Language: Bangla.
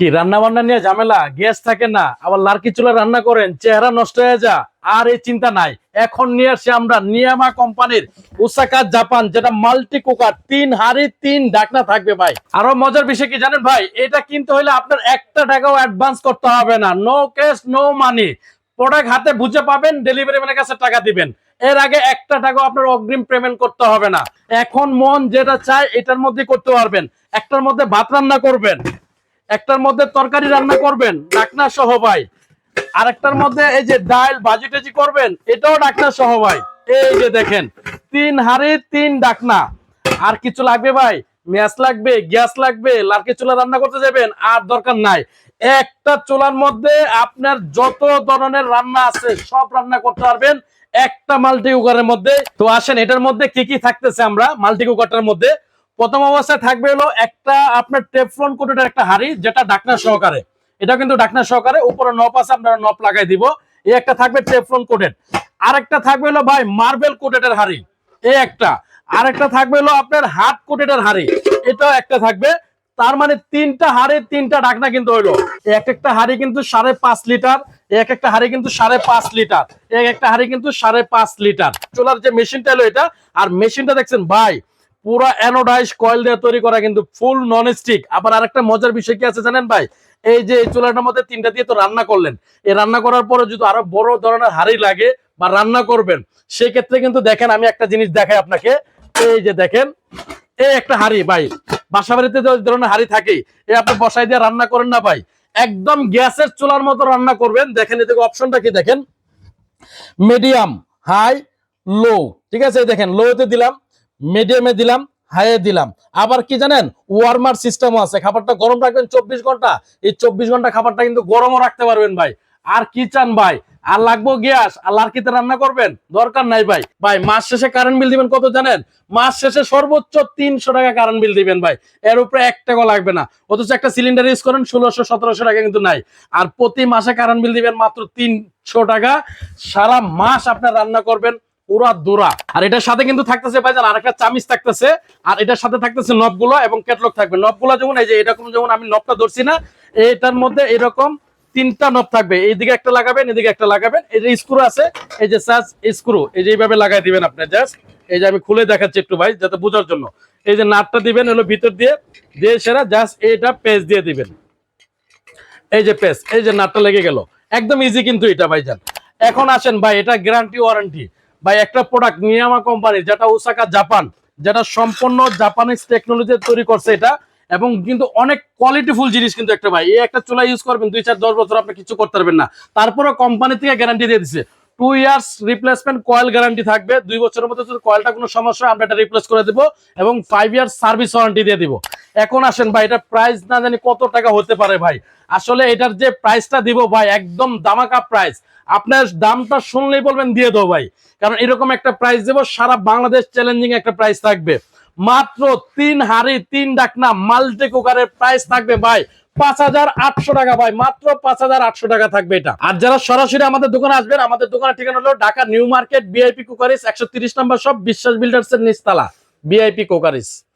কি রান্না বান্না নিয়ে ঝামেলা? গ্যাস থাকে না। আবার লার্কি চুলা রান্না করেন, চেহারা নষ্ট হয়ে যা। আর এই চিন্তা নাই। এখন নিয়ে আসি আমরা নিয়ামা কোম্পানির উসাকা জাপান, যেটা মাল্টি কুকার, তিন হাড়ি, তিন ডাকনা থাকবে ভাই। আরও মজার বিষয় কি জানেন ভাই? এটা কিনতে হলে আপনার একটা টাকাও অ্যাডভান্স করতে হবে না। No cash no money product হাতে বুঝে পাবেন ডেলিভারি ম্যানের কাছে টাকা দিবেন। এর আগে একটা টাকাও আপনার অগ্রিম পেমেন্ট করতে হবে না। এখন মন যেটা চায়, এটার মধ্যে করতে পারবেন। একটার মধ্যে ভাত রান্না করবেন। একটার মধ্যে তরকারি রান্না করবেন, ডাকনা সহ ভাই। আর একটার মধ্যে এই যে ডাল ভাজি টাজি করবেন, এটাও ডাকনা সহ ভাই। এই যে দেখেন, তিন হাড়ি, তিন ডাকনা। আর কিছু লাগবে ভাই? ম্যাচ লাগবে, গ্যাস লাগবে, লার্কি চুলা রান্না করতে যাবেন, আর দরকার নাই। একটা চুলার মধ্যে আপনার যত ধরনের রান্না আছে, সব রান্না করতে পারবেন। একটা মাল্টি কুকারের মধ্যে। তো আসেন, এটার মধ্যে কি কি থাকতেছে আমরা? মাল্টি কুকারটার মধ্যে প্রথম অবস্থায় থাকবে হলো একটা আপনার টেফলন কোটের একটা হাড়ি, যেটা ডাকনা সহকারে। এটা কিন্তু ডাকনা সহকারে, উপরে নপ আছে আপনারা নপ লাগাই দিব। এই একটা থাকবে টেফলন কোটেড। আরেকটা থাকবে হলো ভাই মার্বেল কোটেডের হাড়ি, এই একটা। আরেকটা থাকবে হলো আপনার হাট কোটেডের হাড়ি, এটাও একটা থাকবে। তার মানে তিনটা হাড়ি, তিনটা ডাকনা কিন্তু হইল এক একটা হাড়ি কিন্তু সাড়ে পাঁচ লিটার, এক একটা হাড়ি কিন্তু সাড়ে পাঁচ লিটার, এক একটা হাড়ি কিন্তু সাড়ে পাঁচ লিটার। চোলার যে মেশিনটা এলো এটা, আর মেশিনটা দেখছেন ভাই পুরো অ্যানোডাইজ কয়েল দিয়ে তৈরি করা কিন্তু ফুল নন স্টিক আবার আরেকটা মজার বিষয় কি আছে জানেন ভাই? এই যে চুলাটার মধ্যে তিনটা দিয়ে তো রান্না করলেন। এই রান্না করার পরে যদি আরও বড় ধরনের হাড়ি লাগে বা রান্না করবেন সেই ক্ষেত্রে কিন্তু দেখেন আমি একটা জিনিস দেখাই আপনাকে। এই যে দেখেন, এই একটা হাড়ি ভাই। বাসা বাড়িতে যে ধরনের হাড়ি থাকে এই আপনি বসাই দিয়ে রান্না করেন না ভাই। একদম গ্যাসের চুলার মতো রান্না করবেন। দেখেন এদিকে অপশনটা কি দেখেন? মিডিয়াম হাই লো ঠিক আছে দেখেন লোতে দিলাম। মিডিয়ামে দিলাম হাইয়ে দিলাম। আবার কি জানেন? ওয়ার্মার সিস্টেমও আছে। খাবারটা গরম রাখবেন চব্বিশ ঘণ্টা। এই চব্বিশ ঘণ্টা খাবারটা কিন্তু গরমও রাখতে পারবেন ভাই। আর কি চান ভাই? আর লাগবো গ্যাস? আর লার্কিতে রান্না করবেন? দরকার নাই ভাই। ভাই, মাস শেষে কারেন্ট বিল দিবেন কত জানেন? মাস শেষে সর্বোচ্চ তিনশো টাকা কারেন্ট বিল দিবেন ভাই। এর উপরে এক টাকা লাগবে না। অথচ একটা সিলিন্ডার ইউজ করেন, ষোলোশো, সতেরোশো টাকা কিন্তু নাই। আর প্রতি মাসে কারেন্ট বিল দিবেন মাত্র তিনশো টাকা। সারা মাস আপনার রান্না করবেন। পুরা দোরা। আর এটার সাথে কিন্তু থাকতেছে ভাইজান আর একটা চামিচ থাকতেছে, আর এটার সাথে থাকতেছে নবগুলো এবং ক্যাটলগ থাকবে। নবগুলো যেমন এই যে এরকম যেমন আমি নবটা ধরছি না, এটার মধ্যে এরকম তিনটা নব থাকবে। এইদিকে একটা লাগাবেন, এদিকে একটা লাগাবেন। এই যে স্ক্রু আছে, এই যে সাজ স্ক্রু, এই যে এইভাবে লাগাই দিবেন আপনি, জাস্ট এই যে আমি খুলে দেখাচ্ছি একটু ভাই, যাতে বোঝার জন্য। এই যে নাটটা দিবেন হলো ভিতর দিয়ে দিয়ে সেরা জাস্ট এইটা পেজ দিয়ে দিবেন। এই যে পেজ এই যে নাটটা লেগে গেল। একদম ইজি কিন্তু এটা ভাইজান। এখন আসেন ভাই, এটা গ্যারান্টি ওয়ারেন্টি ভাই, একটা প্রোডাক্ট নিয়ামা কোম্পানি যেটা ওসাকা জাপান যেটা সম্পূর্ণ জাপানিজ টেকনোলজি তৈরি করছে এটা, এবং কিন্তু অনেক কোয়ালিটিফুল জিনিস কিন্তু একটা ভাই। এই একটা চুলা ইউজ করবেন, দুই চার দশ বছর আপনি কিছু করতে পারবেন না। তারপরে কোম্পানি থেকে গ্যারান্টি দিয়ে দিচ্ছে two years replacement coil guarantee থাকবে। দুই বছরের মধ্যে যদি কয়েলটা কোনো সমস্যা আমরা এটা রিপ্লেস করে দেবো এবং ফাইভ ইয়ার্স সার্ভিস ওয়ারেন্টি দিয়ে দিব। এখন আসেন ভাই, এটা প্রাইস না জানি কত টাকা হতে পারে ভাই। আসলে এটার যে প্রাইসটা দিব ভাই, একদম দামাকা প্রাইস আপনার দামটা শুনলেই বলবেন, দিয়ে দেবো ভাই। কারণ এরকম একটা প্রাইস দেবো, সারা বাংলাদেশ চ্যালেঞ্জিং একটা প্রাইস থাকবে। মাত্র তিন হাড়ি, তিন ডাকনা মাল্টি কুকারের প্রাইস থাকবে ভাই, পাঁচ হাজার আটশো টাকা ভাই, মাত্র পাঁচ হাজার আটশো টাকা থাকবে এটা। আর যারা সরাসরি আমাদের দোকানে আসবেন, আমাদের দোকানের ঠিকানা হলো Dhaka new market VIP cookeries একশো তিরিশ নম্বর সব বিশ্বাস বিল্ডার্স এর নিচতলা বিআইপি কুকারিস